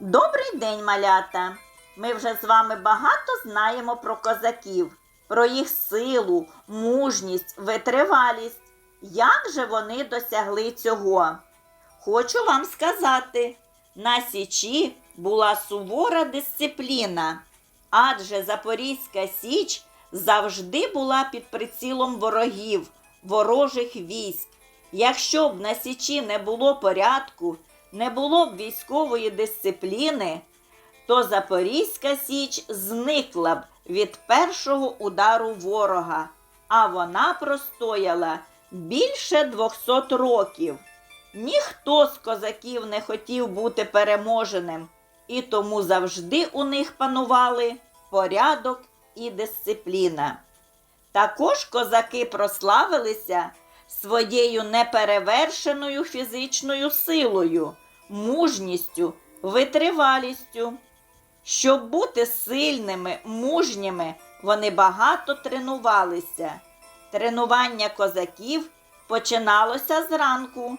Добрий день, малята! Ми вже з вами багато знаємо про козаків, про їх силу, мужність, витривалість. Як же вони досягли цього? Хочу вам сказати, на Січі була сувора дисципліна, адже Запорізька Січ завжди була під прицілом ворогів, ворожих військ. Якщо б на Січі не було порядку, не було б військової дисципліни, то Запорізька Січ зникла б від першого удару ворога, а вона простояла більше 200 років. Ніхто з козаків не хотів бути переможеним, і тому завжди у них панували порядок і дисципліна. Також козаки прославилися своєю неперевершеною фізичною силою, мужністю, витривалістю. Щоб бути сильними, мужніми, вони багато тренувалися. Тренування козаків починалося зранку.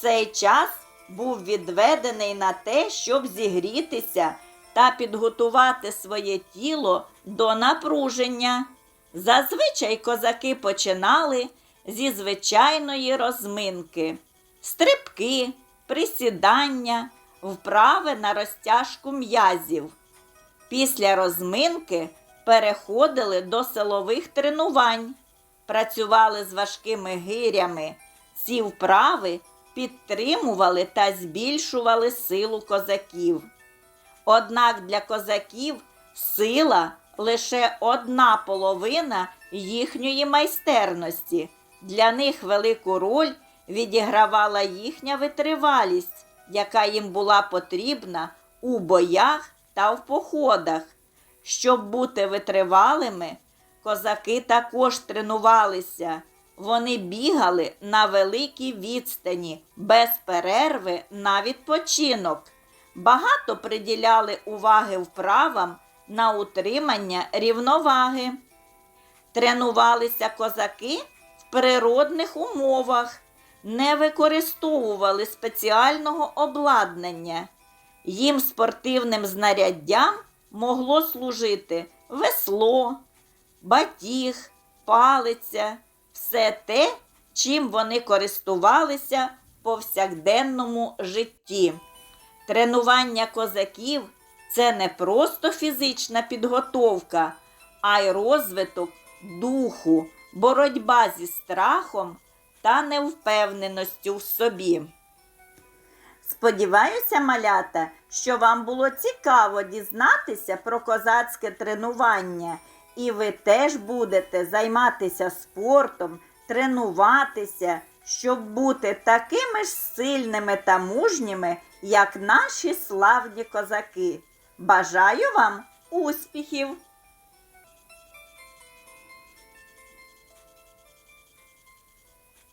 Цей час був відведений на те, щоб зігрітися та підготувати своє тіло до напруження. Зазвичай козаки починали зі звичайної розминки, стрибки, присідання, вправи на розтяжку м'язів. Після розминки переходили до силових тренувань, працювали з важкими гирями. Ці вправи підтримували та збільшували силу козаків. Однак для козаків сила лише одна половина їхньої майстерності. Для них велику роль відігравала їхня витривалість, яка їм була потрібна у боях та в походах. Щоб бути витривалими, козаки також тренувалися. Вони бігали на великій відстані, без перерви на відпочинок. Багато приділяли уваги вправам на утримання рівноваги. Тренувалися козаки природних умовах, не використовували спеціального обладнання. Їм спортивним знаряддям могло служити весло, батіг, палиця, все те, чим вони користувалися в повсякденному житті. Тренування козаків це не просто фізична підготовка, а й розвиток духу, боротьба зі страхом та невпевненістю в собі. Сподіваюся, малята, що вам було цікаво дізнатися про козацьке тренування, і ви теж будете займатися спортом, тренуватися, щоб бути такими ж сильними та мужніми, як наші славні козаки. Бажаю вам успіхів!